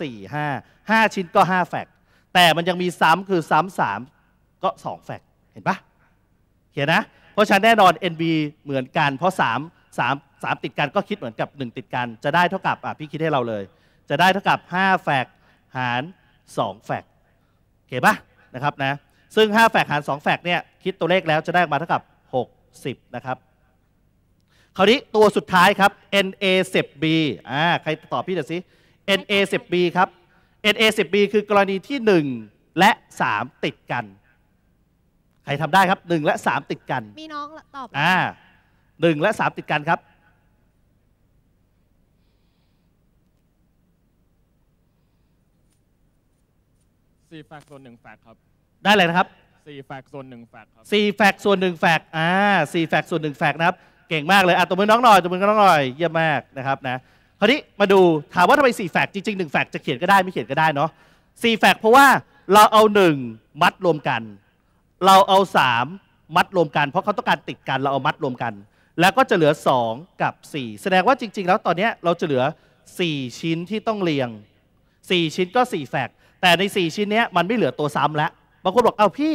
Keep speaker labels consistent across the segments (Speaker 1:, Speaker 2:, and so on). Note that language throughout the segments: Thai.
Speaker 1: 4 5 5 ชิ้นก็ 5 แฟกต์แต่มันยังมีซ้ำคือซ้ำ3ก็ 2 แฟกต์เห็นปะเขียนนะ เพราะฉะนั้นแน่นอน NB เหมือนกัน เพราะ 3 3 3 ติดกันก็คิดเหมือนกับ 1 ติดกัน จะได้เท่ากับอะพี่คิดให้เราเลย จะได้เท่ากับ 5 แฟกต์หาร 2 แฟกต์โอเคปะนะครับนะซึ่ง 5 แฟกต์หาร 2 แฟกต์เนี่ยคิดตัวเลขแล้วจะได้มาเท่ากับ 60 นะครับคราวนี้ตัวสุดท้ายครับ NA 10B อ่าใครตอบพี่หน่อยวสิ NA 10B ครับ NA 10B คือกรณีที่ 1 และ 3 ติดกัน ใครทำได้ครับ 1 และ 3 ติดกัน
Speaker 2: มีน้องตอบ
Speaker 1: อ่าหนึ่งและ 3 ติดกันครับ
Speaker 3: สี่แฟกส่วนหนึ่งแฟกครับ
Speaker 1: ได้เลยนะครับ
Speaker 3: สี่แฟกส่วนหนึ่งแฟกครับ
Speaker 1: 4แฟกต์ส่วน1แฟกต์อ่า4แฟกต์ส่วน1แฟกต์นะครับ เก่งมากเลยอะตัวมือน้องหน่อยตัวมือน้องหน่อย เยี่ยมมากนะครับนะ คราวนี้มาดูถามว่าทำไม4แฟกจริงๆ1แฟกจะเขียนก็ได้ไม่เขียนก็ได้เนาะ4แฟกเพราะว่าเราเอา 1 มัดรวมกัน เราเอา 3 มัดรวมกัน เพราะเขาต้องการติดกันเราเอามัดรวมกัน แล้วก็จะเหลือ 2 กับ 4 แสดงว่าจริง ๆ แล้วตอนนี้เราจะเหลือ 4 ชิ้นที่ต้องเรียง 4 ชิ้นก็ 4 แฟกแต่ใน 4 ชิ้นนี้มันไม่เหลือตัวซ้ำแล้วบางคนบอกเอ้าพี่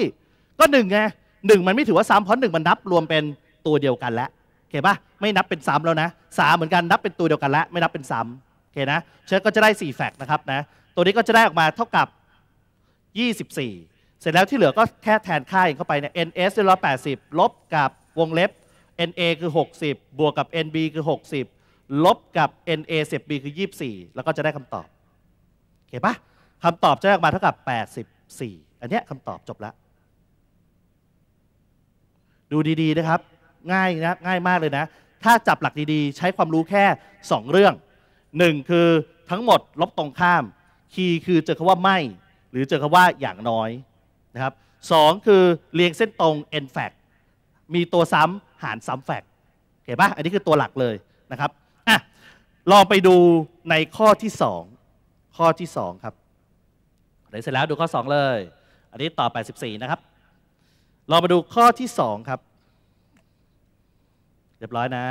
Speaker 1: ก็หนึ่งไงหนึ่งมันไม่ถือว่าซ้ำเพราะหนึ่งมันนับรวมเป็นตัวเดียวกันแล้ว โอเคปะไม่นับเป็นซ้ำแล้วนะสามเหมือนกันนับเป็นตัวเดียวกันล้วไม่นับเป็นซ้ำโอเคนะเชิญก็จะได้ 4 แฟกต์นะครับนะตัวนี้ก็จะได้ออกมาเท่ากับ 24 เสร็จแล้วที่เหลือก็แค่แทนค่าเองเข้าไปเนี่ย ns ได้ร้อยแปดสิบลบกับวงเล็บ na คือ 60 บวกกับ nb คือ 60 ลบกับ na 10b คือ 24 แล้วก็จะได้คำตอบโอเคปะคำตอบจะได้ออกมาเท่ากับ 84 อันเนี้ยคำตอบจบแล้วดูดี ๆ นะครับ ง่ายนะง่ายมากเลยนะ ถ้าจับหลักดีๆ ใช้ความรู้แค่ 2 เรื่อง 1 คือทั้งหมดลบตรงข้าม คีย์คือเจอคำว่าไม่ หรือเจอคำว่าอย่างน้อยนะครับสองคือเรียงเส้นตรง n fact มีตัวซ้ำหารซ้ำ fact เห็นปะอันนี้คือตัวหลักเลยนะครับอะลองไปดูในข้อที่ 2 ข้อที่ 2 ครับเดี๋ยวเสร็จแล้วดูข้อ 2 เลย อันนี้ต่อ84นะครับเรามาดูข้อที่ 2 ครับ เรียบร้อยนะ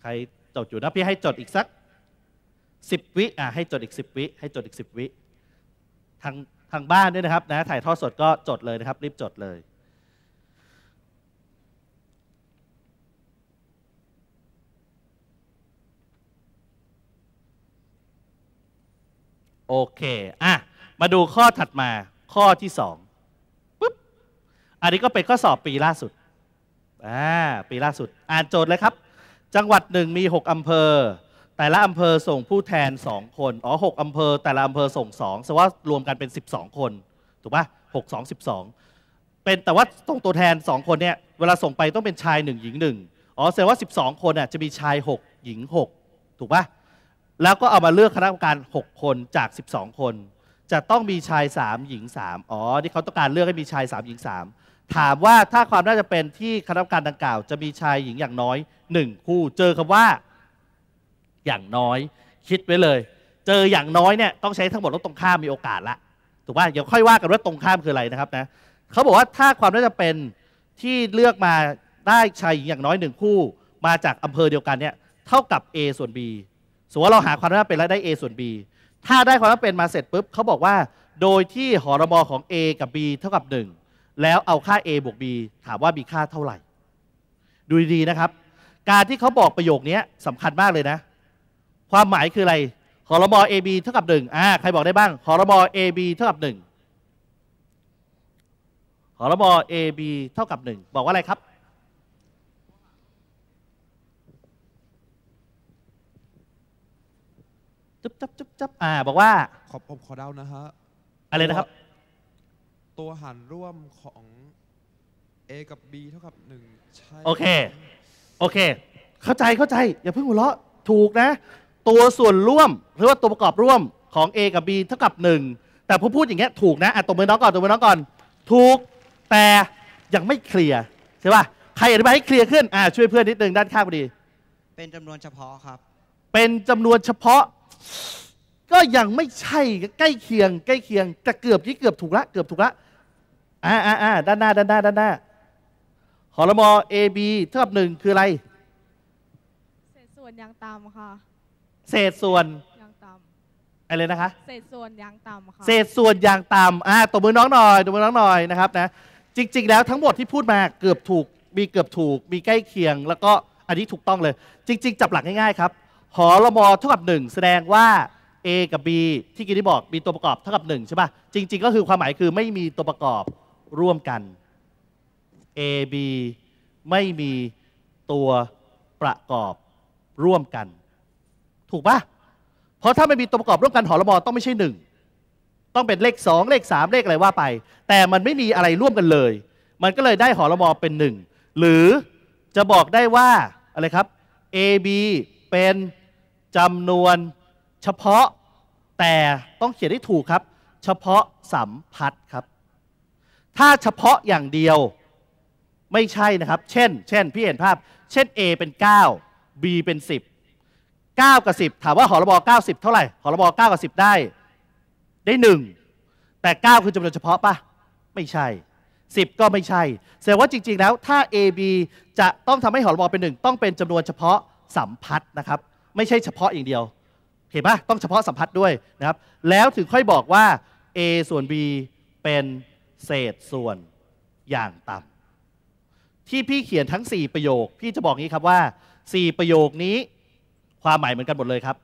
Speaker 1: ใครจดอยู่นะพี่ให้จดอีกสัก10วิอะให้จดอีก10วิให้จดอีก10วิทางทางบ้านด้วยนะครับนะถ่ายทอดสดก็จดเลยนะครับ รีบจดเลยโอเค อะ มาดูข้อถัดมาข้อที่สองปุ๊บ อันนี้ก็เป็นข้อสอบปีล่าสุด อ่าปีล่าสุด อ่านโจทย์เลยครับ จังหวัดหนึ่งมี 6 อำเภอ แต่ละอำเภอส่งผู้แทน 2 คน อ๋อ6อำเภอ แต่ละอำเภอส่ง2แสดงว่ารวมกันเป็น 12 คน ถูกปะ6 2 12เป็นแต่ว่าส่งตัวแทน 2 คนเนี่ย เวลาส่งไปต้องเป็นชาย 1 หญิง 1 อ๋อแสดงว่า 12 คนน่ะจะมีชาย 6 หญิง 6 ถูกปะแล้วก็เอามาเลือกคณะกรรมการ 6 คนจาก 12 คน จะต้องมีชาย 3 หญิง 3 อ๋อ ที่เขาต้องการเลือกให้มีชาย 3 หญิง 3 ถามว่าถ้าความน่าจะเป็นที่คณะกรรมการดังกล่าว จะมีชายหญิงอย่างน้อย1คู่เจอคำว่า อย่างน้อย คิดไว้เลย เจออย่างน้อยเนี่ยต้องใช้ทั้งหมดลบตรงข้ามมีโอกาสละถูกป่ะเดี๋ยวค่อยว่ากันว่าตรงข้ามคืออะไรนะครับนะเขาบอกว่าถ้าความน่าจะเป็นที่เลือกมาได้ชายหญิงอย่างน้อยหนึ่งคู่ มาจากอำเภอเดียวกันเนี่ยเท่ากับ A ส่วน B สมมติว่าเราหาความน่าจะเป็นแล้วได้ A ส่วน B ถ้าได้ความน่าจะเป็นมาเสร็จปุ๊บเขาบอกว่า โดยที่หอรมอของ A กับ B เท่ากับ 1 แล้วเอาค่า A บวก B ถามว่ามีค่าเท่าไหร่ ดูดีๆนะครับ การที่เขาบอกประโยคนี้สำคัญมากเลยนะ ความหมายคืออะไรหอรมอ AB เท่ากับ1อ่าใครบอกได้บ้างหอรมอ AB เท่ากับ1หอรมอ AB เท่ากับ 1 บอกว่าอะไรครับจุ๊บจับจุ๊บจับอ่า บอกว่า
Speaker 4: ขอผมขอเดานะฮะ
Speaker 1: อะไรนะครับ
Speaker 4: ตัวหารร่วมของ A กับ B เท่ากับ1ใช่
Speaker 1: โอเค โอเค เข้าใจเข้าใจ อย่าเพิ่งหัวเราะถูกนะ ตัวส่วนร่วมหรือว่าตัวประกอบร่วมของ A กับ B เท่ากับ 1 แต่พอพูดอย่างเงี้ยถูกนะอะตัวมือน้องก่อนตัวมือน้องก่อน ถูกแต่ยังไม่เคลียร์ใช่ป่ะใครอธิบายให้เคลียร์ขึ้นอ่าช่วยเพื่อนนิดนึงด้านข้างพอดี
Speaker 5: เป็นจำนวนเฉพาะครับ
Speaker 1: เป็นจำนวนเฉพาะ ก็ยังไม่ใช่ใกล้เคียง ใกล้เคียงแต่เกือบที่เกือบถูกละเกือบถูกละ อ่าอ่าอ่าด้านหน้าด้านหน้าด้านหน้าหอรมอ AB เท่ากับหนึ่งคืออะไร
Speaker 2: เศษส่วนอย่างต่ำค่ะ
Speaker 1: เศษส่วน
Speaker 2: อย่างต่
Speaker 1: อะไรนะคะ
Speaker 2: เศษส่วนอย่างต่ำค่ะ
Speaker 1: เศษส่วนอย่างต่ำอ่าตบมือน้องหน่อยตบมือน้องหน่อยนะครับนะจริง ๆ แล้วทั้งหมดที่พูดมาเกือบถูก มีเกือบถูก มีใกล้เคียง แล้วก็อันนี้ถูกต้องเลย จริง ๆ จับหลักง่ายๆครับหอรมอเท่ากับ1แสดงว่า A กับ B ที่กินที่บอกมีตัวประกอบเท่ากับ1ใช่ป่ะจริง ๆ ก็คือความหมายคือไม่มีตัวประกอบ ร่วมกัน A B ไม่มีตัวประกอบร่วมกัน ถูกป่ะเพราะถ้าไม่มีตัวประกอบร่วมกันหอรมอต้องไม่ใช่หนึ่งต้องเป็นเลข2เลข3เลขอะไรว่าไป แต่มันไม่มีอะไรร่วมกันเลย มันก็เลยได้หอรมอเป็นหนึ่งหรือจะบอกได้ว่าอะไรครับ A B เป็นจำนวนเฉพาะแต่ต้องเขียนให้ถูกครับ เฉพาะสัมพัทธ์ครับ ถ้าเฉพาะอย่างเดียวไม่ใช่นะครับ เช่น เช่น พี่เห็นภาพ เช่น A เป็น 9 B เป็น 10 9 กับ 10 ถามว่าหอรบ90 เท่าไหร่หอรบ9กับ 10 ได้ได้ 1 แต่ 9 คือจำนวนเฉพาะปะไม่ใช่ 10 ก็ไม่ใช่แสดงว่าจริง ๆ แล้วถ้า A B จะต้องทำให้หอรบเป็น 1 ต้องเป็นจำนวนเฉพาะสัมพัทธ์นะครับ ไม่ใช่เฉพาะอย่างเดียว เห็นปะต้องเฉพาะสัมพัทธ์ด้วยนะครับ แล้วถึงค่อยบอกว่า A ส่วน B เป็น เศษส่วนอย่างต่ำที่พี่เขียนทั้ง 4 ประโยค พี่จะบอกงี้ครับว่า 4 ประโยคนี้ความหมายเหมือนกันหมดเลยครับ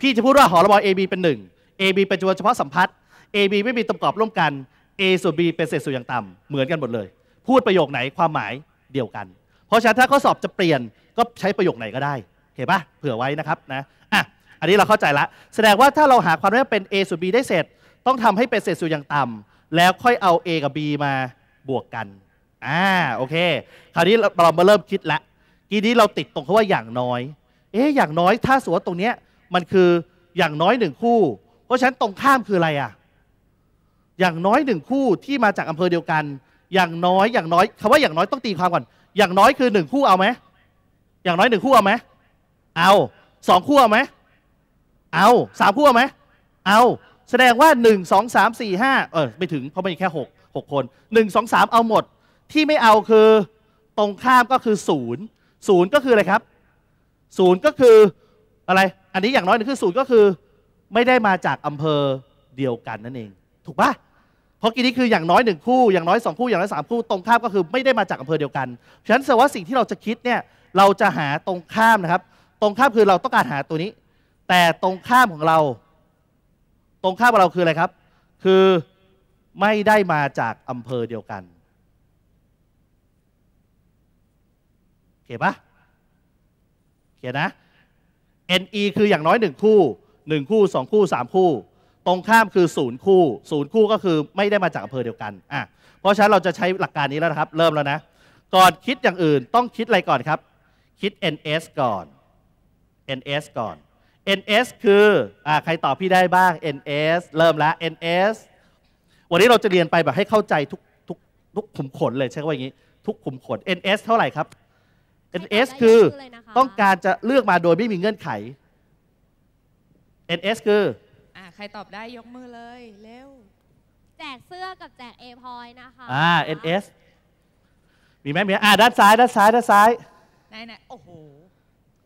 Speaker 1: พี่จะพูดว่าหอระบอ AB เป็น 1 AB เป็นจำนวนเฉพาะสัมพัทธ์ AB ไม่มีตัวประกอบร่วมกัน A ส่วน B เป็นเศษส่วนอย่างต่ำเหมือนกันหมดเลย พูดประโยคไหนความหมายเดียวกัน เพราะฉะนั้นถ้าข้อสอบจะเปลี่ยนก็ใช้ประโยคไหนก็ได้เห็นปะเผื่อไว้นะครับนะอะอันนี้เราเข้าใจละ แสดงว่าถ้าเราหาความได้เป็น A ส่วน B ได้เสร็จ ต้องทำให้เป็นเศษส่วนอย่างต่ำ แล้วค่อยเอา A กับ B มาบวกกัน อ่า โอเค คราวนี้เราเรามาเริ่มคิดละกีนี้เราติดตรงคาว่าอย่างน้อย เอ๊ะ อย่างน้อย ถ้าสมมติว่าตรงเนี้ย มันคืออย่างน้อยหนึ่งคู่ เพราะฉะนั้นตรงข้ามคืออะไรอะ อย่างน้อยหนึ่งคู่ที่มาจากอำเภอเดียวกัน อย่างน้อยอย่างน้อยคำว่าอย่างน้อยต้องตีความก่อน อย่างน้อยคือหนึ่งคู่เอาไหม อย่างน้อยหนึ่งคู่เอาไหม เอาสองคู่เอาไหม เอาสามคู่เอาไหม เอา แสดงว่าหนึ่งสองสามสี่ห้าเออไม่ถึงเพราะมันแค่หกหกคนหนึ่งสองสามเอาหมด ที่ไม่เอาคือตรงข้ามก็คือศูนย์ศูนย์ก็คืออะไรครับศูนย์ก็คืออะไร อันนี้อย่างน้อยหนึ่งคือศูนย์ก็คือ ไม่ได้มาจากอำเภอเดียวกันนั่นเอง ถูกปะเพราะกีนี้คืออย่างน้อยหนึ่งคู่อย่างน้อยสองคู่อย่างน้อยสามคู่ตรงข้ามก็คือไม่ได้มาจากอำเภอเดียวกันฉะนั้นแสดงว่าสิ่งที่เราจะคิดเนี่ยเราจะหาตรงข้ามนะครับ ตรงข้ามคือเราต้องการหาตัวนี้ แต่ตรงข้ามของเรา ตรงข้ามของเราคืออะไรครับ คือไม่ได้มาจากอำเภอเดียวกันโอเคปะเขียนนะ NE คืออย่างน้อยหนึ่งคู่หนึ่งคู่สองคู่สามคู่ ตรงข้ามคือศูนย์คู่ศูนย์คู่ก็คือไม่ได้มาจากอำเภอเดียวกันอะเพราะฉะนั้นเราจะใช้หลักการนี้แล้วนะครับ เริ่มแล้วนะ ก่อนคิดอย่างอื่นต้องคิดอะไรก่อนครับ คิด NS ก่อน NS ก่อน NS คืออ่าใครตอบพี่ได้บ้าง NS เริ่มแล้ว NS วันนี้เราจะเรียนไปแบบให้เข้าใจทุกทุกทุกขุมขนเลยใช้คำว่าอย่างนี้ ทุกขุมขน NS เท่าไหร่ครับ NS คือต้องการจะเลือกมาโดยไม่มีเงื่อนไข NS คือ
Speaker 6: อะใครตอบได้ยกมือเลยเร็ว
Speaker 7: แจกเสื้อกับแจก A พอยนะคะ
Speaker 1: อ่า NS มีไหมมีไหมอ่าด้านซ้ายด้านซ้ายด้านซ้าย
Speaker 6: ไหนไหนโอ้โห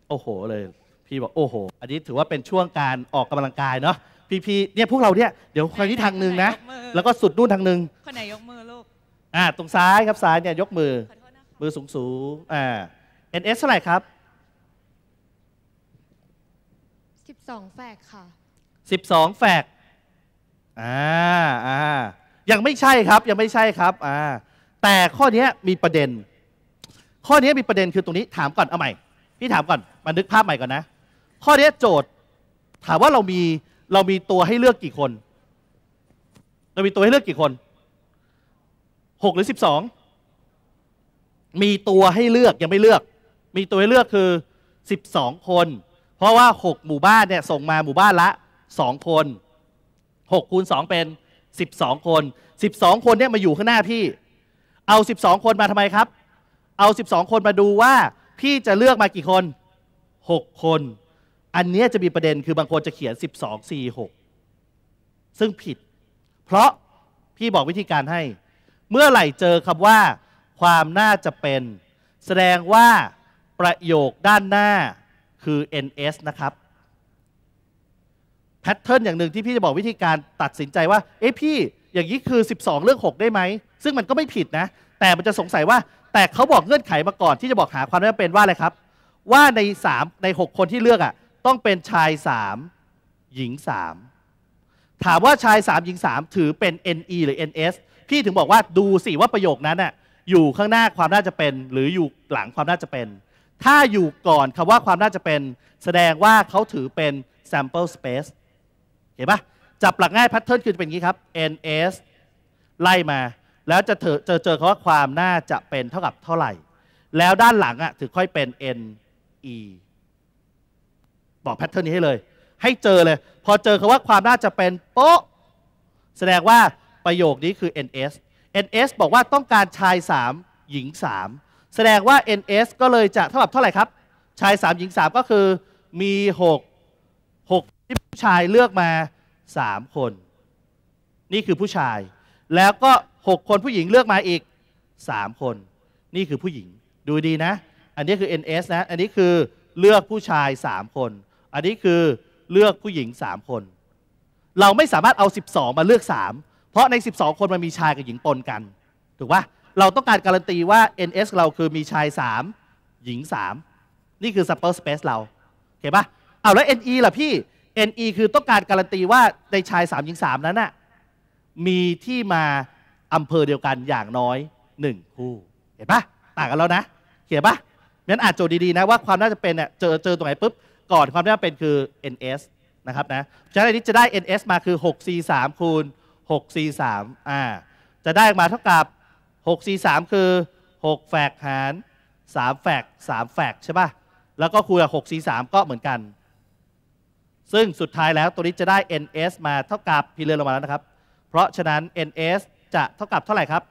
Speaker 1: โอ้โหเลย พี่บอกโอ้โห อันนี้ถือว่าเป็นช่วงการออกกำลังกายเนาะพี่พี่เนี่ยพวกเราเนี่ยเดี๋ยวคนที่ทางหนึ่งนะ
Speaker 6: ยกมือ
Speaker 1: แล้วก็สุดนู่นทางหนึ่ง
Speaker 6: คนไหนยกมือลูก
Speaker 1: อ่าตรงซ้ายครับซ้ายเนี่ยยกมือ
Speaker 6: ขอโทษนะคะ
Speaker 1: มือสูงสูงๆอ่า NS เท่าไหร่ครับ
Speaker 8: 12แฝกค่ะ
Speaker 1: 12 แฟกต์อ่าอ่ายังไม่ใช่ครับยังไม่ใช่ครับอ่าแต่ข้อเนี้ยมีประเด็น ข้อเนี้ยมีประเด็นคือตรงนี้ถามก่อนเอาใหม่ พี่ถามก่อนมานึกภาพใหม่ก่อนนะ ข้อเนี้โจทย์ถามว่าเรามีเรามีตัวให้เลือกกี่คน เรามีตัวให้เลือกกี่คนหกหรือสิบสองมีตัวให้เลือกยังไม่เลือก มีตัวให้เลือกคือสิบสองคน เพราะว่าหกหมู่บ้านเนี่ยส่งมาหมู่บ้านละสองคนหกคูณสองเป็นสิบสองคนสิบสองคนเนี่ยมาอยู่ข้างหน้าพี่ เอาสิบสองคนมาทำไมครับ เอาสิบสองคนมาดูว่าพี่จะเลือกมากี่คนหกคน อันนี้จะมีประเด็นคือบางคนจะเขียนสิบสองสี่หกซึ่งผิด เพราะพี่บอกวิธีการให้ เมื่อไหร่เจอคำว่า ความน่าจะเป็น แสดงว่าประโยคด้านหน้าคือ ns นะครับแพทเทิร์นอย่างหนึ่งที่พี่จะบอกวิธีการตัดสินใจว่า เอ๊ะพี่ อย่างนี้คือ 12 เรื่อง 6 ได้ไหม ซึ่งมันก็ไม่ผิดนะ แต่มันจะสงสัยว่า แต่เขาบอกเงื่อนไขมาก่อนที่จะบอกหาความไม่จำเป็นว่าอะไรครับ ว่าใน 3 ใน 6 คนที่เลือกอะ ต้องเป็นชาย3หญิง3ถามว่าชาย3หญิง3ถือเป็น NE หรือ NS พี่ถึงบอกว่าดูสิว่าประโยคนั้นน่ะอยู่ข้างหน้าความน่าจะเป็น หรืออยู่หลังความน่าจะเป็น ถ้าอยู่ก่อนคำว่าความน่าจะเป็น แสดงว่าเขาถือเป็น sample space เห็นปะจับหลักง่ายแพทเทิร์นคือจะเป็นอย่างนี้ครับ ns ไล่มา แล้วจะเจอเจอเจอคำว่าความน่าจะเป็นเท่ากับเท่าไหร่ แล้วด้านหลังอะถึงค่อยเป็น ne บอกแพทเทิร์นนี้ให้เลย ให้เจอเลย พอเจอคำว่าความน่าจะเป็นโป๊ะแสดงว่าประโยคนี้คือ ns ns บอกว่าต้องการชาย 3 หญิง 3 แสดงว่า ns ก็เลยจะเท่ากับเท่าไหร่ครับ ชาย 3 หญิง 3 ก็คือมี 6 6 ที่ผู้ชายเลือกมา 3 คน นี่คือผู้ชาย แล้วก็ 6 คนผู้หญิงเลือกมาอีก 3 คน นี่คือผู้หญิง ดูดีนะ อันนี้คือ ns นะ อันนี้คือเลือกผู้ชาย 3 คน อันนี้คือเลือกผู้หญิง 3 คน เราไม่สามารถเอา 12 มาเลือก 3 เพราะใน 12 คนมันมีชายกับหญิงปนกัน ถูกปะเราต้องการการันตีว่า NS เราคือมีชาย 3 หญิง 3 นี่คือ supper space เราโอเคปะเอาแล้ว NE ล่ะพี่ NE คือต้องการการันตีว่าในชาย 3 หญิง 3 นั้นน่ะมีที่มาอำเภอเดียวกันอย่างน้อย 1 คู่ เห็นปะต่างกันแล้วนะ เขียนปะงั้นอ่านโจทย์ดีๆนะว่าความน่าจะเป็นเนี่ยเจอเจอตรงไหนปุ๊บ ก่อนความน่เป็นคือ NS นะครับนะฉะนั้นอันนี้จะได้ NS มาคือ 6 C 3 คูณ 6 C 3 อ่าจะได้ออกมาเท่ากับ 6 C 3 คือ 6แฝกหาร 3แฝก3แฝกใช่ป่ะ แล้วก็คูณกับ 6 C 3 ก็เหมือนกัน ซึ่งสุดท้ายแล้วตัวนี้จะได้ NS มาเท่ากับพี่เลื่อนลงมาแล้วนะครับ เพราะฉะนั้น NS จะเท่ากับเท่าไหร่ครับ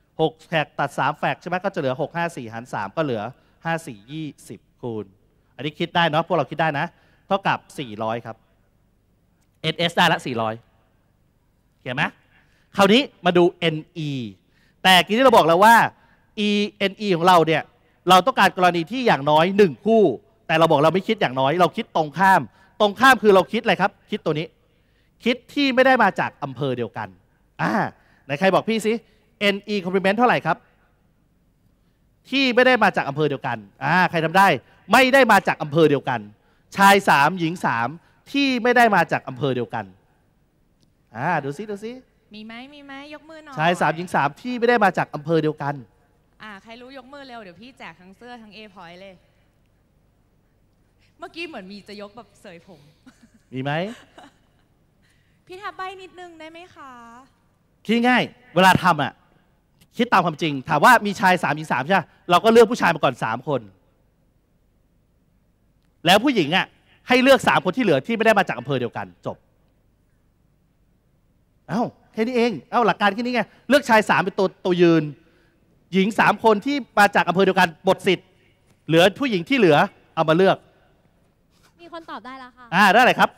Speaker 1: 6แฝกตัด 3แฝกใช่ไหมก็จะเหลือ 6 5 4 หาร 3 ก็เหลือ 5 4 20 คูณ อันนี้คิดได้เนาะพวกเราคิดได้นะ เท่ากับ 400 ครับ NS ได้ละ 400 เขียนไหมคราวนี้มาดู NE แต่กี้ที่เราบอกแล้วว่า E NE ของเราเนี่ย เราต้องการกรณีที่อย่างน้อย 1 คู่ แต่เราบอกเราไม่คิดอย่างน้อย เราคิดตรงข้าม ตรงข้ามคือเราคิดอะไรครับ คิดตัวนี้ คิดที่ไม่ได้มาจากอำเภอเดียวกันอ่าไหนใครบอกพี่สิ NE complement เท่าไหร่ครับ ที่ไม่ได้มาจากอำเภอเดียวกันอ่าใครทำได้ ไม่ได้มาจากอำเภอเดียวกัน ชายสามหญิงสามที่ไม่ได้มาจากอำเภอเดียวกันอ่าดูซิดูซิ
Speaker 6: มีไหมมีไหมยกมือหน่อย
Speaker 1: ชายสามหญิงสามที่ไม่ได้มาจากอำเภอเดียวกัน
Speaker 6: อ่าใครรู้ยกมือเร็วเดี๋ยวพี่แจกทั้งเสื้อทั้ง A พอยเลย เมื่อกี้เหมือนมีจะยกแบบเสยผม
Speaker 1: มีไหม
Speaker 6: พี่ทับใบนิดนึงได้ไหมคะ
Speaker 1: คิดง่ายๆเวลาทำอะคิดตามความจริง ถามว่ามีชายสามหญิงสามใช่ไหมเราก็เลือกผู้ชายมาก่อนสามคน แล้วผู้หญิงอะให้เลือกสามคนที่เหลือที่ไม่ได้มาจากอำเภอเดียวกันจบ เอ้าแค่นี้เอง เอ้าหลักการแค่นี้ไงเลือกชายสามเป็นตัวตัวยืน หญิงสามคนที่มาจากอำเภอเดียวกันหมดสิทธิ์ เหลือผู้หญิงที่เหลือเอามาเลือก
Speaker 7: มีคนตอบได้แล้วค่ะ
Speaker 1: อ่าได้เลยครับ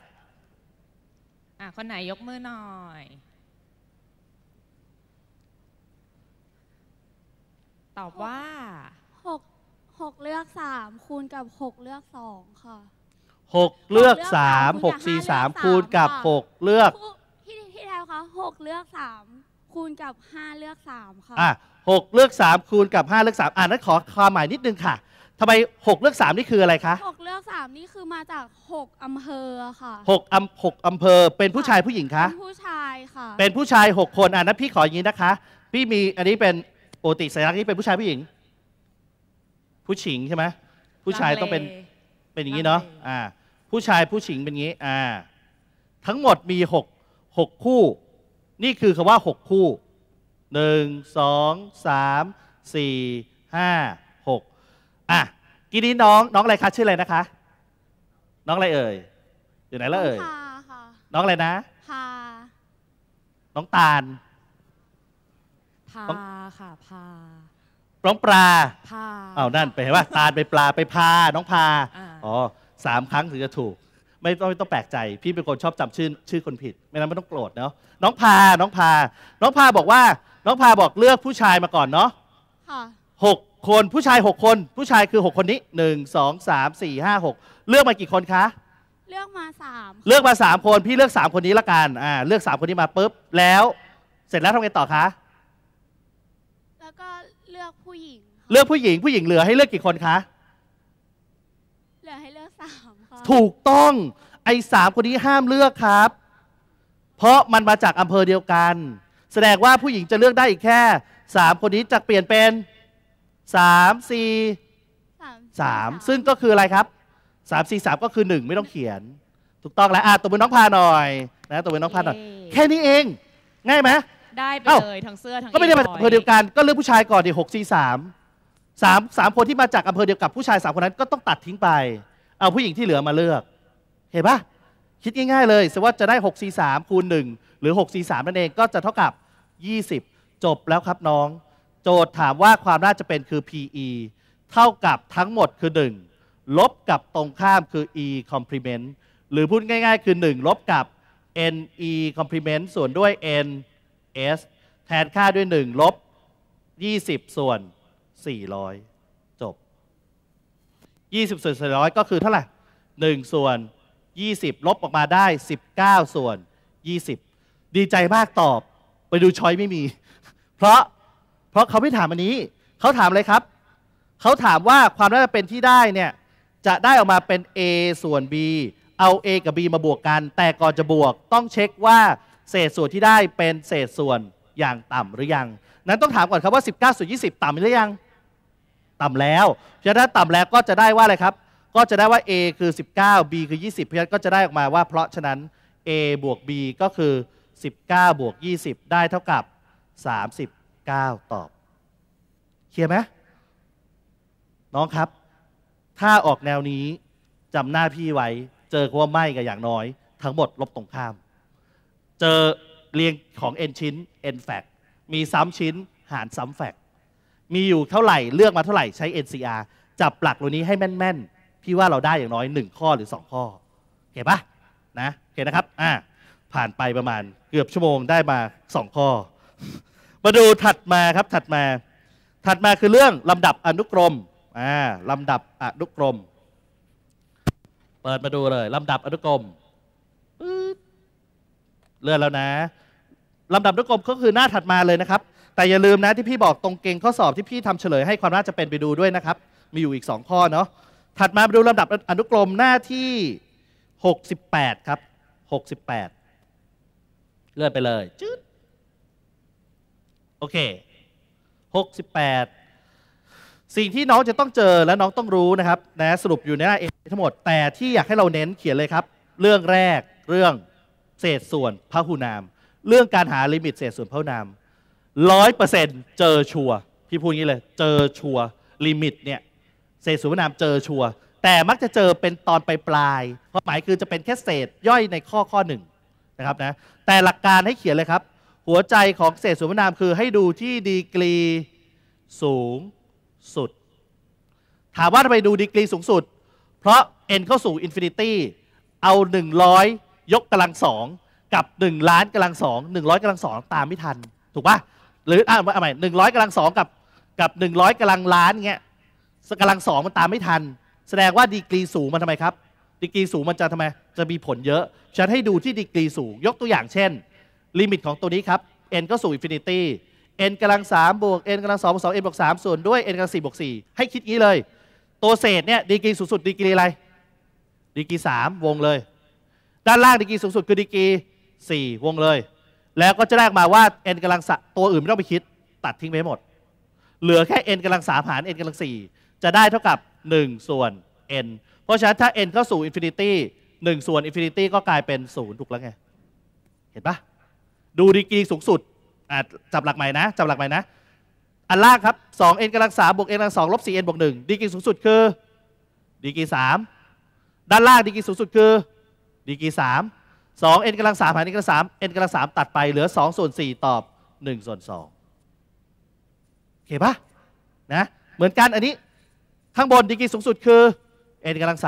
Speaker 6: อ่าคนไหนยกมือหน่อย ตอบว่า
Speaker 7: หก หกเลือกสามคูณกับหกเลือกสองค่ะ
Speaker 1: หกเลือก
Speaker 7: หกเลือก
Speaker 1: สาม
Speaker 7: สาม
Speaker 1: หกสี่สาม
Speaker 7: คู
Speaker 1: คูณ
Speaker 7: ณกั
Speaker 1: กับบหกเลือก
Speaker 7: คูที่ที่แท้คะหกเลือกสามคูณกับห้าเลือกสามค่ะ
Speaker 1: อะหกเลือกสามคูณกับห้าเลือกสามอ่านั้นขอความหมายนิดนึงค่ะทำไมหกเลือกสามนี่คืออะไรคะ
Speaker 7: หกเลือกสามนี่คือมาจากหกอำเภอค่ะ
Speaker 1: หกอำหกอำเภอเป็นผู้ชายผู้หญิงคะ
Speaker 7: เป็นผู้ชายค่ะ
Speaker 1: เป็นผู้ชายหกคนอะนั้นพี่ขออย่างนี้นะคะ พี่มีอันนี้เป็นปกติสัญลักษณ์นี้เป็นผู้ชายผู้หญิง ผู้หญิงใช่ไหมผู้ชายต้องเป็น
Speaker 6: ลังเล
Speaker 1: เป็นอย่างนี้เนาะ
Speaker 6: ลังเล
Speaker 1: อ่า ผู้ชายผู้หญิงเป็นอย่างนี้อ่า ทั้งหมดมีหกหกคู่ นี่คือคำว่าหกคู่หนึ่งสองสามสี่ห้าหกอะกีนี้น้องน้องอะไรคะชื่ออะไรนะคะ น้องอะไรเอ่ยอยู่ไหนแล้วเอ่ย
Speaker 7: พาค่ะ
Speaker 1: น้องอะไรนะ
Speaker 7: พา
Speaker 1: น้องตาล
Speaker 6: พา
Speaker 1: ต้อง
Speaker 6: ค่ะพา
Speaker 1: น้องปลา
Speaker 6: พา
Speaker 1: อ้าวนั่นไปเห็นว่าตาลไปปลาไปพา น้องพา
Speaker 6: อ่า
Speaker 1: อ๋อสามครั้งถึงจะถูก ไม่ต้องไม่ต้องแปลกใจ พี่เป็นคนชอบจำชื่อชื่อคนผิด ไม่นั้นไม่ต้องโกรธเนาะ น้องพา น้องพา น้องพาบอกว่า น้องพาบอกเลือกผู้ชายมาก่อนเนาะ
Speaker 7: ค่ะ
Speaker 1: หกคนผู้ชายหกคน ผู้ชายคือหกคนนี้หนึ่งสองสามสี่ห้าหกเลือกมากี่คนคะ
Speaker 7: เลือกมาสาม
Speaker 1: เลือกมาสามคนพี่เลือกสามคนนี้ละกันอ่าเลือกสามคนนี้มาปุ๊บแล้ว เสร็จแล้วทำไงต่อคะ
Speaker 7: แล้วก็เลื อกผู้หญิงค่ะ
Speaker 1: เลือกผู้หญิงผู้หญิงเหลือให้เลือกกี่คนคะ
Speaker 7: เหลือให้เลือกสามค่ะ
Speaker 1: ถูกต้องไอ้สามคนนี้ห้ามเลือกครับ เพราะมันมาจากอำเภอเดียวกัน แสดงว่าผู้หญิงจะเลือกได้อีกแค่สามคนนี้จะเปลี่ยนเป็นสามสี่
Speaker 7: สาม
Speaker 1: สามซึ่งก็คืออะไรครับสามสี่สามก็คือหนึ่งไม่ต้องเขียน ถูกต้องแล้วอะตัวมือน้องพาหน่อยนะตัวมือน้องพาหน่อย
Speaker 6: เย้
Speaker 1: แค่นี้เอง ง่ายไหม
Speaker 6: ได้ไป
Speaker 1: เอ้า
Speaker 6: เลยทั้งเสื้อทั้ง
Speaker 1: ก็ไม่ได้มา
Speaker 6: A
Speaker 1: จากอำเภอเดียวกันก็เลือกผู้ชายก่อนดิหกสี่สามสามสามคนที่มาจากอำเภอเดียวกับผู้ชายสามคนนั้นก็ต้องตัดทิ้งไป เอาผู้หญิงที่เหลือมาเลือก เห็นปะคิดง่ายๆเลยสมมติว่าจะได้6 4 3คูณ1หรือ6 4 3นั่นเองก็จะเท่ากับ 20 จบแล้วครับน้อง โจทย์ถามว่าความน่าจะเป็นคือ PE เท่ากับทั้งหมดคือ 1 ลบกับตรงข้ามคือ E complement หรือพูดง่ายๆ คือ 1 ลบกับ NE complement ส่วนด้วย s แทนค่าด้วย 1 ลบ 20 ส่วน 400 จบ 20 ส่วน 400 ก็คือเท่าไหร่ 1 ส่วน 20 ลบออกมาได้ 19 ส่วน 20 ดีใจมากตอบ ไปดูช้อยไม่มี เพราะ เพราะเขาไม่ถามอันนี้ เขาถามอะไรครับ เขาถามว่าความน่าจะเป็นที่ได้เนี่ย จะได้ออกมาเป็น A ส่วน B เอา A กับ B มาบวกกัน แต่ก่อนจะบวกต้องเช็คว่า เศษส่วนที่ได้เป็นเศษส่วนอย่างต่ำหรือยัง นั้นต้องถามก่อนครับว่า 19ส่วน20 ต่ำหรือยัง ต่ำแล้วเพราะฉะนั้นถ้าต่ำแล้วก็จะได้ว่าอะไรครับ ก็จะได้ว่า A คือ 19 B คือ 20 เพราะฉะนั้นก็จะได้ออกมาว่า เพราะฉะนั้น A บวก B ก็คือ 19 บวก 20 ได้เท่ากับ 39 ตอบ เคลียร์ไหมน้องครับ ถ้าออกแนวนี้จำหน้าพี่ไว้ เจอคำว่าไม่กับอย่างน้อย ทั้งหมดลบตรงข้าม เจอเรียงของ n ชิ้น n fact มีซ้ำชิ้นหารซ้ำ fact มีอยู่เท่าไหร่เลือกมาเท่าไหร่ใช้ NCR จับหลักตัวนี้ให้แม่นๆ พี่ว่าเราได้อย่างน้อย 1 ข้อหรือ 2 ข้อโอเคปะนะโอเคนะครับอ่าผ่านไปประมาณเกือบชั่วโมงได้มา 2 ข้อ มาดูถัดมาครับถัดมา ถัดมาคือเรื่องลำดับอนุกรมอ่าลำดับอนุกรม เปิดมาดูเลยลำดับอนุกรม เลื่อนแล้วนะลำดับอนุกรมก็คือหน้าถัดมาเลยนะครับ แต่อย่าลืมนะที่พี่บอกตรงเกณฑ์ข้อสอบที่พี่ทำเฉลยให้ความน่าจะเป็นไปดูด้วยนะครับ มีอยู่อีก 2 ข้อเนาะถัดมามาดูลำดับอนุกรมหน้าที่ 68 ครับ 68 เลื่อนไปเลยจืดโอเค 68 สิ่งที่น้องจะต้องเจอและน้องต้องรู้นะครับนะสรุปอยู่ในหน้าเอทั้งหมด แต่ที่อยากให้เราเน้นเขียนเลยครับ เรื่องแรกเรื่อง เศษส่วนพหุนาม เรื่องการหาลิมิตเศษส่วนพหุนามร้อยเปอร์เซ็นต์เจอชัวพี่พูดอย่างนี้เลย เจอชัวลิมิตเนี่ยเศษส่วนพหุนามเจอชัวแต่มักจะเจอเป็นตอนปลายปลายความหมายคือจะเป็นแค่เศษย่อยในข้อข้อหนึ่งนะครับนะแต่หลักการให้เขียนเลยครับ หัวใจของเศษส่วนพหุนามคือให้ดูที่ดีกรีสูงสุด ถามว่าทำไมดูดีกรีสูงสุด เพราะ n เข้าสู่อินฟินิตี้เอา 100 ยกกำลังสองกับ1ล้านกำลังสอง100กำลังสองตามไม่ทัน ถูกปะหรืออ่าใหม่หนึ่งร้อยกำลังสองกับกับหนึ่งร้อยกำลังล้านเงี้ยกำลังสองมันตามไม่ทัน แสดงว่าดีกรีสูงมันทำไมครับดีกรีสูงมันจะทำไมจะมีผลเยอะ ฉันให้ดูที่ดีกรีสูง ยกตัวอย่างเช่น ลิมิตของตัวนี้ครับ n ก็สู่อินฟินิตี้ n กำลัง3บวก n กำลัง2บวก2 n บวก3ส่วนด้วย n กำลัง4บวก4ให้คิดงี้เลย ตัวเศษเนี่ยดีกรีสูงสุดดีกรีอะไรดีกรี3วงเลย ด้านล่างดีกรีสูงสุดคือดีกรี4วงเลย แล้วก็จะได้มาว่า n กำลังสะตัวอื่นไม่ต้องไปคิด ตัดทิ้งไปหมด เหลือแค่ n กำลัง3หาร n กำลัง4จะได้เท่ากับ 1 ส่วน n เพราะฉะนั้นถ้า n เข้าสู่อินฟินิตี้1ส่วนอินฟินิตี้ก็กลายเป็น0ถูกแล้วไง เห็นปะดูดีกรีสูงสุดจับหลักใหม่นะจับหลักใหม่นะ อันล่างครับ 2n กำลัง3บวก n กำลัง2ลบ 4n บวก1ดีกรีสูงสุดคือดีกรี3ด้านล่างดีกรีสูงสุดคือ ดีกรี3 2n กำลัง3หาร n กำลัง3 n กำลัง3ตัดไปเหลือ2ส่วน4ตอบ1ส่วน2โอเคปะนะเหมือนกันอันนี้ข้างบนดีกรีสูงสุดคือ n กำลัง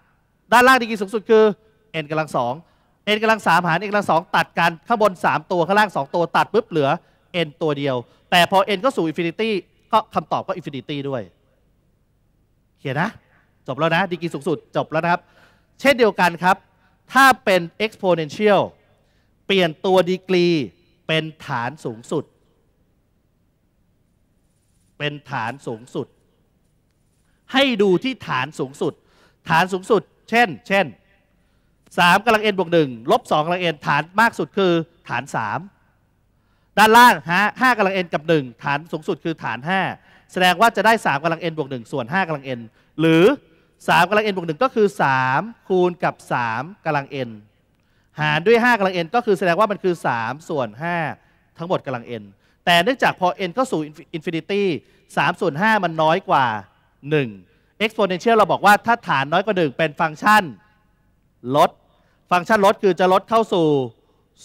Speaker 1: 3ด้านล่างดีกรีสูงสุดคือ n กำลัง2 n กำลัง3หาร n กำลัง2ตัดกันข้างบน3ตัวข้างล่าง2ตัวตัดปุ๊บเหลือ n ตัวเดียว แต่พอ n ก็สู่อินฟินิตี้ก็คำตอบก็อินฟินิตี้ด้วยเขียนนะ จบแล้วนะดีกรีสูงสุดจบแล้วนะครับ เช่นเดียวกันครับ ถ้าเป็น exponential เปลี่ยนตัวดีกรีเป็นฐานสูงสุด เป็นฐานสูงสุด ให้ดูที่ฐานสูงสุด ฐานสูงสุด เช่น เช่น3กำลัง n บวก1ลบ2กำลัง n ฐานมากสุดคือฐาน 3 ด้านล่างฮะ5กำลัง n กับ 1 ฐานสูงสุดคือฐาน 5 แสดงว่าจะได้ 3กำลัง n บวก1ส่วน5กำลัง n หรือ 3กำลัง n บวก1ก็คือ 3 คูณกับ 3กำลัง n หารด้วย 5กำลัง n ก็คือแสดงว่ามันคือ 3 ส่วน 5 ทั้งหมดกำลัง n แต่เนื่องจากพอ n เข้าสู่อินฟินิตี้3ส่วน 5 มันน้อยกว่า 1 exponential เราบอกว่าถ้าฐานน้อยกว่า 1 เป็นฟังก์ชันลด ฟังก์ชันลดคือจะลดเข้าสู่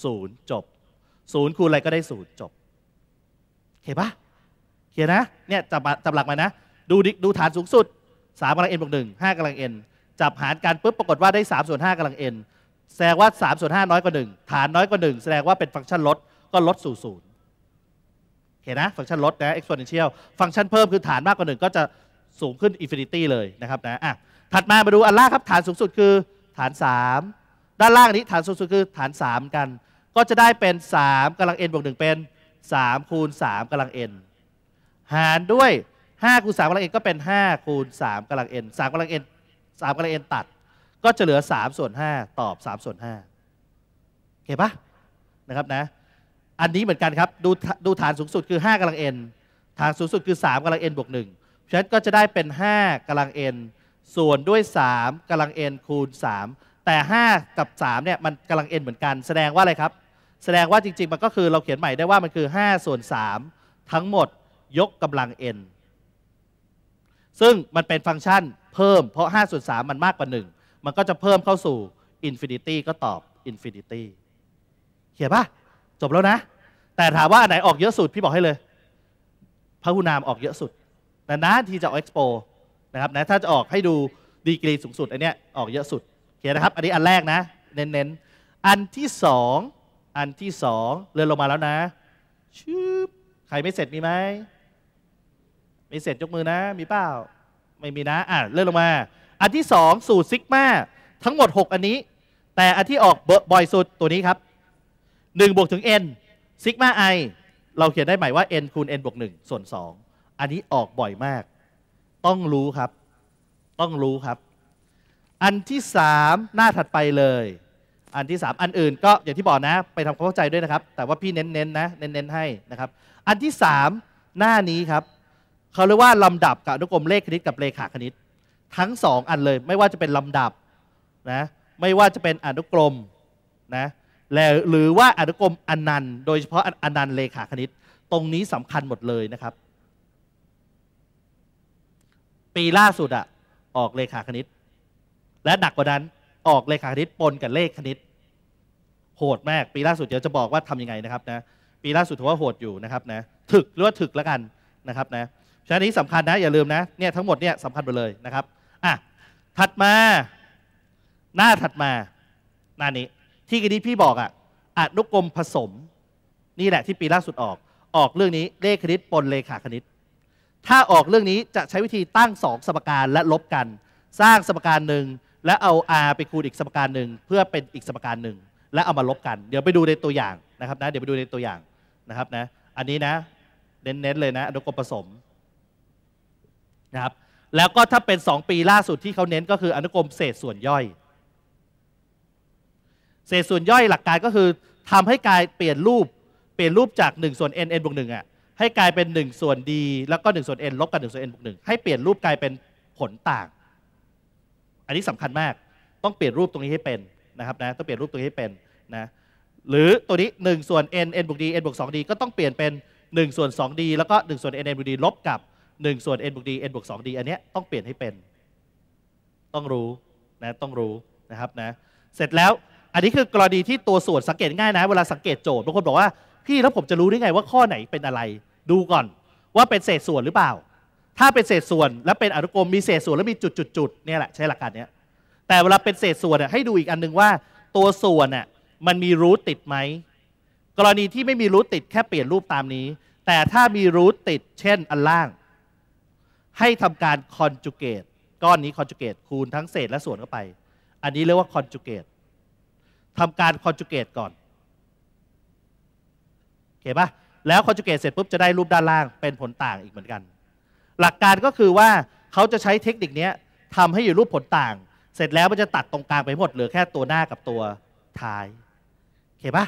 Speaker 1: 0 จบ 0 คูณอะไรก็ได้ 0 จบโอเคปะเคลียร์นะเนี่ยจับจับหลักมานะ ดูดิดูฐานสูงสุด 3กำลัง n บวก1 5กำลัง n จับหารกันปุ๊บปรากฏว่าได้3ส่วน5กำลัง n แสดงว่า3ส่วน5น้อยกว่า 1 ฐานน้อยกว่า 1 แสดงว่าเป็นฟังก์ชันลดก็ลดสู่0โอเคนะ ฟังก์ชันลดนะ exponential ฟังก์ชันเพิ่มคือฐานมากกว่า 1 ก็จะสูงขึ้น infinity เลยนะครับนะอะถัดมามาดูอันล่างครับ ฐานสูงสุดคือฐาน 3 ด้านล่างนี้ฐานสูงสุดคือฐาน 3 กัน ก็จะได้เป็น 3กำลัง n บวก1เป็น 3 คูณ 3กำลัง n หารด้วย 5คูณ3กำลัง n ก็เป็น 5 คูณ3กำลัง n 3กำลัง n 3กำลัง n ตัด ก็จะเหลือ 3 ส่วน 5 ตอบ 3 ส่วน5โอเคปะนะครับนะ อันนี้เหมือนกันครับ ดูดูฐานสูงสุดคือ 5กำลัง n ฐานสูงสุดคือ 3กำลัง n บวก1ฉะนั้นก็จะได้เป็น 5กำลัง n ส่วนด้วย 3กำลัง n คูณ 3 แต่ 5 กับ 3 เนี่ยมันกำลัง n เหมือนกัน แสดงว่าอะไรครับ แสดงว่าจริง ๆ มันก็คือเราเขียนใหม่ได้ว่ามันคือ 5 ส่วน 3 ทั้งหมดยกกำลัง n ซึ่งมันเป็นฟังก์ชันเพิ่มเพราะ5ส่วน3มันมากกว่า 1 มันก็จะเพิ่มเข้าสู่ infinity ก็ตอบ infinity เขียนปะจบแล้วนะ แต่ถามว่าอันไหนออกเยอะสุด พี่บอกให้เลยพระหุนามออกเยอะสุดแต่นานที่จะออกเอ็กซ์โปนะครับนะถ้าจะออกให้ดูดีกรีสูงสุดอันเนี้ยออกเยอะสุดโอเคนะครับ อันนี้อันแรกนะ เน้นๆ อันที่สองอันที่สองเลื่อนลงมาแล้วนะชืบใครไม่เสร็จมีไหม ม่เสร็จยกมือนะ มีเปล่าไม่มีนะอะเลื่อนลงมา อันที่สองสูตรซิกมาทั้งหมด 6 อันนี้ แต่อันที่ออกบ่อยสุดตัวนี้ครับ1บวกถึง n ซิกมา i เราเขียนได้ใหม่ว่า n คูณ n บวก1ส่วน 2 อันนี้ออกบ่อยมาก ต้องรู้ครับ ต้องรู้ครับ อันที่สามหน้าถัดไปเลย อันที่สามอันอื่นก็อย่างที่บอกนะ ไปทำความเข้าใจด้วยนะครับ แต่ว่าพี่เน้นๆนะเน้นๆให้นะครับ อันที่สามหน้านี้ครับ เขาเรียกว่าลำดับกับอนุกรมเลขคณิตกับเลขาคณิต ทั้งสองอันเลย ไม่ว่าจะเป็นลำดับนะไม่ว่าจะเป็นอนุกรมนะแล้วหรือว่าอนุกรมอนันต์โดยเฉพาะอนันต์เลขาคณิต ตรงนี้สำคัญหมดเลยนะครับ ปีล่าสุดอะออกเลขาคณิต และหนักกว่านั้นออกเลขาคณิตปนกับเลขคณิต โหดมาก ปีล่าสุดเดี๋ยวจะบอกว่าทำยังไงนะครับนะปีล่าสุดถือว่าโหดอยู่นะครับนะถึกหรือว่าถึกแล้วกันนะครับนะ ฉะนั้นนี้สำคัญนะอย่าลืมนะเนี่ยทั้งหมดเนี่ยสำคัญหมดเลยนะครับอะถัดมาหน้าถัดมาหน้านี้ ที่กันนี้พี่บอกอะอนุกรมผสม นี่แหละที่ปีล่าสุดออก ออกเรื่องนี้เลขคณิตปนเลขาคณิต ถ้าออกเรื่องนี้จะใช้วิธีตั้งสองสมการและลบกัน สร้างสมการหนึ่งและเอา r ไปคูณอีกสมการหนึ่งเพื่อเป็นอีกสมการหนึ่งและเอามาลบกัน เดี๋ยวไปดูในตัวอย่างนะครับนะเดี๋ยวไปดูในตัวอย่างนะครับนะอันนี้นะเน้นๆเลยนะอนุกรมผสม นะครับแล้วก็ถ้าเป็น 2 ปีล่าสุดที่เขาเน้นก็คืออนุกรมเศษส่วนย่อย เศษส่วนย่อยหลักการก็คือทำให้กลายเปลี่ยนรูปเปลี่ยนรูปจาก 1 ส่วน n n บวก1อะให้กลายเป็น 1 ส่วน d แล้วก็ 1 ส่วน n ลบกับ1ส่วน n บวก1ให้เปลี่ยนรูปกลายเป็นผลต่าง อันนี้สำคัญมากต้องเปลี่ยนรูปตรงนี้ให้เป็นนะครับนะต้องเปลี่ยนรูปตรงนี้ให้เป็นนะหรือตัวนี้ 1 ส่วน n n บวก d n บวก 2d ก็ต้องเปลี่ยนเป็น 1 ส่วน 2d แล้วก็ 1 ส่วน n n บวก d ลบกับ 1 ส่วน n บวก d n บวก 2d อันเนี้ยต้องเปลี่ยนให้เป็น ต้องรู้นะต้องรู้นะครับนะเสร็จแล้วอันนี้คือกรณีที่ตัวส่วนสังเกตง่ายนะ เวลาสังเกตโจทย์บางคนบอกว่าพี่แล้วผมจะรู้ได้ไงว่าข้อไหนเป็นอะไร ดูก่อนว่าเป็นเศษส่วนหรือเปล่า ถ้าเป็นเศษส่วนแล้วเป็นอนุกรมมีเศษส่วนแล้วมีจุดๆๆเนี่ยแหละใช้หลักการเนี้ยแต่เวลาเป็นเศษส่วนให้ดูอีกอันหนึงว่าตัวส่วนน่ะมันมีรูทติดไหมกรณีที่ไม่มีรูทติดแค่เปลี่ยนรูปตามนี้ แต่ถ้ามีรูทติดเช่นอันล่าง ให้ทำการคอนจูเกตก้อนนี้คอนจูเกตคูณทั้งเศษและส่วนเข้าไป อันนี้เรียกว่าคอนจูเกตทำการคอนจูเกตก่อนโอเคปะแล้วคอนจูเกตเสร็จปุ๊บจะได้รูปด้านล่างเป็นผลต่างอีกเหมือนกัน หลักการก็คือว่าเขาจะใช้เทคนิคนี้ทำให้อยู่รูปผลต่าง เสร็จแล้วมันจะตัดตรงกลางไปหมดเหลือแค่ตัวหน้ากับตัวท้ายโอเคปะ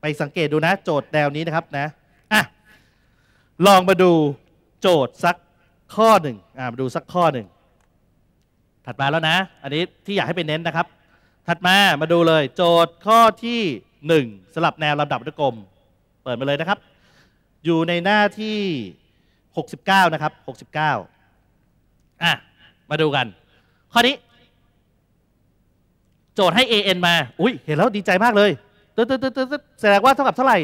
Speaker 1: ไปสังเกตดูนะ โจทย์แนวนี้นะครับนะอะลองมาดูโจทย์สัก ข้อหนึ่งอ่ามาดูสักข้อหนึ่ง ถัดมาแล้วนะ อันนี้ที่อยากให้ไปเน้นนะครับ ถัดมามาดูเลย โจทย์ข้อที่1สลับแนวลำดับวรรณกรมเปิดมาเลยนะครับ อยู่ในหน้าที่ 69 นะครับ 69 อะ มาดูกัน ข้อนี้ โจทย์ให้ an มา อุ้ยเห็นแล้วดีใจมากเลยตึ๊ดตึ๊ดตึ๊ดตึ๊ดแสดงว่าเท่ากับเท่าไหร่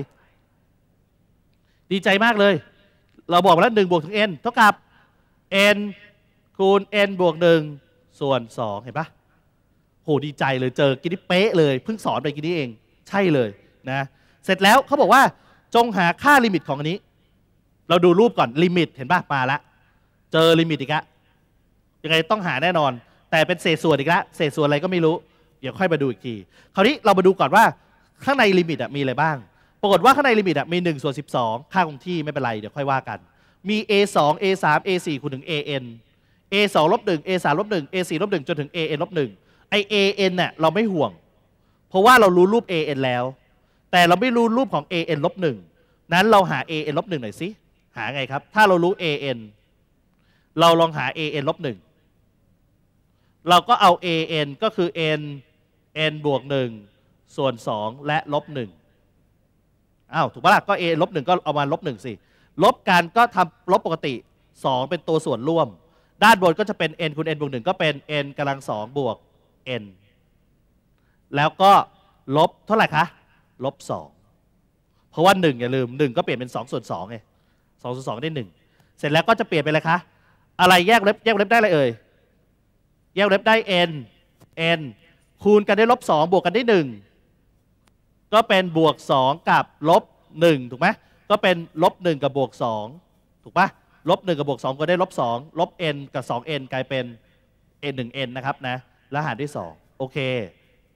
Speaker 1: ดีใจมากเลย เราบอกมาแล้ว1บวกถึง n เท่ากับ n คูณ n บวก1ส่วน 2 เห็นปะโหดีใจเลยเจอกินนี้เป๊ะเลยเพิ่งสอนไปกินนี้เอง ใช่เลยนะเสร็จแล้วเขาบอกว่าจงหาค่าลิมิตของอันนี้ เราดูรูปก่อนลิมิตเห็นปะมาละ เจอลิมิตอีกละยังไงต้องหาแน่นอน แต่เป็นเศษส่วนอีกละเศษส่วนอะไรก็ไม่รู้ เดี๋ยวค่อยมาดูอีกที คราวนี้เรามาดูก่อนว่าข้างในลิมิตมีอะไรบ้าง ปรากฏว่าข้างในลิมิตอะมี1ส่วน12 ค่าคงที่ไม่เป็นไรเดี๋ยวค่อยว่ากัน มี a 2 a 3 a 4 คูณถึง a n a 2 ลบ1 a 3 ลบ1 a 4 ลบ1จนถึง a n ลบ1ไอ a n เนี่ยเราไม่ห่วง เพราะว่าเรารู้รูป a n แล้ว แต่เราไม่รู้รูปของ a n ลบ1นั้นเราหา a n ลบ1หน่อยสิหาไงครับ ถ้าเรารู้ a n เราลองหา a n ลบ1เราก็เอา a n ก็คือ n n บวก1ส่วน 2 และลบ1อ้าวถูกปะล่ะก็ a ลบ1ก็เอามาลบ1สิ ลบกันก็ทำลบปกติ 2 เป็นตัวส่วนร่วม ด้านบนก็จะเป็น n คูณ n บวก1ก็เป็น n กำลัง2บวก n แล้วก็ลบเท่าไหร่คะลบ2เพราะว่า1อย่าลืม1ก็เปลี่ยนเป็น2ส่วน2ไง2ส่วน2ได้1เสร็จแล้วก็จะเปลี่ยนไปเลยคะอะไรแยกเล็บแยกเล็บได้อะไรเอ่ยแยกเล็บได้ n n คูณกันได้ลบ2บวกกันได้1ก็เป็นบวก2กับลบ1ถูกไหม ก็เป็นลบ1กับบวก2ถูกปะลบ1กับบวก2ก็ได้ลบ2ลบ n กับ 2n กลายเป็น n 1 n นะครับนะแล้วหารด้วย2โอเค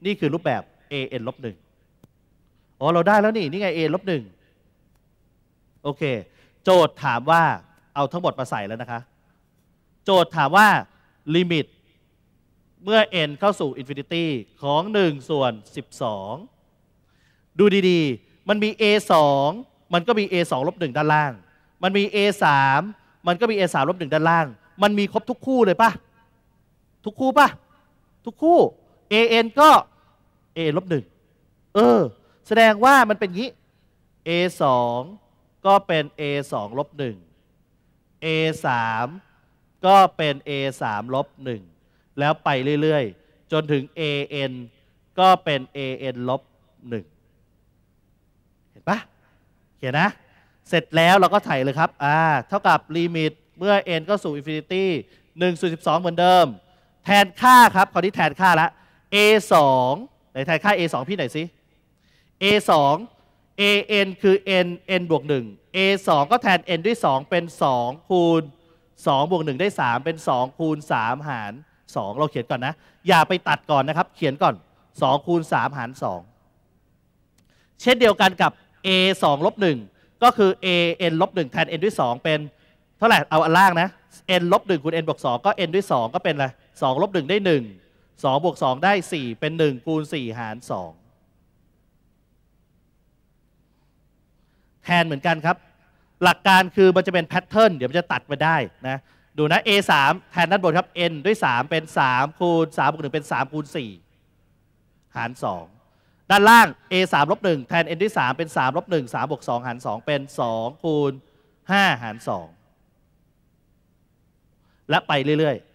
Speaker 1: นี่คือรูปแบบ a n ลบ1อ๋อเราได้แล้วนี่นี่ไง a ลบ1โอเค โจทย์ถามว่าเอาทั้งหมดมาใส่แล้วนะคะ โจทย์ถามว่าลิมิตเมื่อ n เข้าสู่อินฟินิตี้ของ 1 ส่วน 12 ดูดีๆ มันมี a 2 มันก็มี a 2ลบ1ด้านล่าง มันมี a 3มันก็มี a 3ลบ1ด้านล่าง มันมีครบทุกคู่เลยปะทุกคู่ปะทุกคู่ a n ก็ a ลบ1เออ แสดงว่ามันเป็นงี้ a 2ก็เป็น a 2ลบ1 a 3ก็เป็น a 3ลบ1แล้วไปเรื่อย ๆ จนถึง a n ก็เป็น a n ลบ1เห็นปะ เขียนนะ เสร็จแล้วเราก็ไถ่เลยครับอ่าเท่ากับลิมิตเมื่อ n ก็สู่อินฟินิตี้1สู่12เหมือนเดิม แทนค่าครับคราวนี้แทนค่าละ a 2ไหนแทนค่า a 2พี่ไหน่อยสิ a 2 a n คือ n n บวก1 a 2ก็แทน n ด้วย2เป็น2คูณ2บวก1ได้3เป็น2คูณ3หาร2เราเขียนก่อนนะ อย่าไปตัดก่อนนะครับ เขียนก่อน2คูณ3หาร2เช่นเดียวกันกับ a 2ลบ1ก็คือ a n ลบ1แทน n ด้วย 2 เป็นเท่าไหร่เอาอันล่างนะ n ลบ1คูณ n บวก2ก็ n ด้วย 2 ก็เป็นอะไร2ลบ1ได้ 1 2บวก2ได้ 4 เป็น 1 คูณ 4 หาร 2 แทนเหมือนกันครับ หลักการคือมันจะเป็นแพทเทิร์นเดี๋ยวมันจะตัดมาได้นะดูนะ a 3แทนด้านบนครับ n ด้วย 3 เป็น 3 คูณ3บวก1เป็น 3 คูณ 4 หาร 2 ด้านล่าง a 3ลบ1แทน n ที่ 3 เป็น3ลบ1 3บวก2หาร2เป็น 2 คูณ 5 หาร 2 และไปเรื่อย ๆ